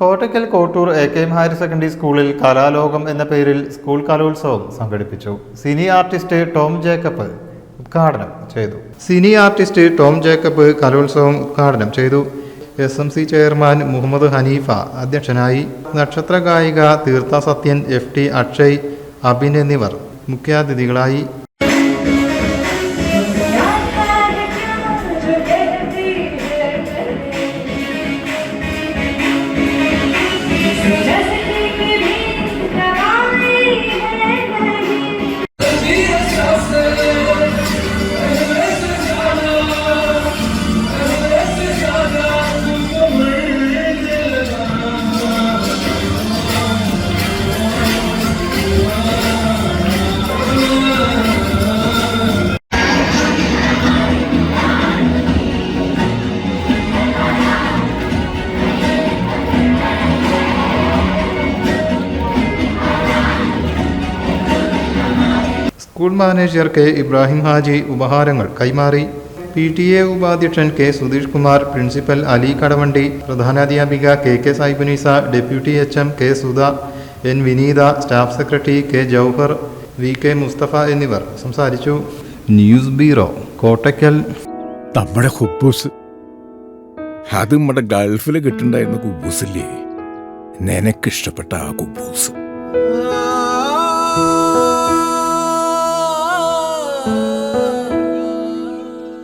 Kottakkal Kottoor A K M higher secondary സ്കൂളിൽ കലാലോകം എന്ന പേരിൽ സ്കൂൾ കലോത്സവം സംഘടിപ്പിച്ചു. സിനി ആർട്ടിസ്റ്റ് ടോം ജേക്കബ് ഉദ്ഘാടനം ചെയ്തു. സിനി ആർട്ടിസ്റ്റ് ടോം ജേക്കബ് കലോത്സവം ഉദ്ഘാടനം ചെയ്തു. S M C chairman Muhammad Haneefa അധ്യക്ഷനായി. നക്ഷത്ര ഗായിക തീർത്ഥ സത്യൻ എഫ് ടി അക്ഷയ് അബിൻ എന്നിവർ മുഖ്യാതിഥികളായി. School manager K Ibrahim Haji ഉപഹാരങ്ങൾ കൈമാറി. പി ടി എ ഉപാധ്യക്ഷൻ K Sudheesh Kumar principal Ali Kadavandi പ്രധാനാധ്യാപിക K K Saibunneesa deputy H M K Sudha N Vineetha staff secretary K Jauhar V K Mustafa എന്നിവർ സംസാരിച്ചു. News bureau Kottakkal. നമ്മുടെ ഹുബൂസ്. അത് നമ്മുടെ ഗൾഫിൽ കിട്ടുണ്ടായിരുന്ന കുബൂസില്ലേ? നിനക്കിഷ്ടപ്പെട്ട ആ കുബൂസ്.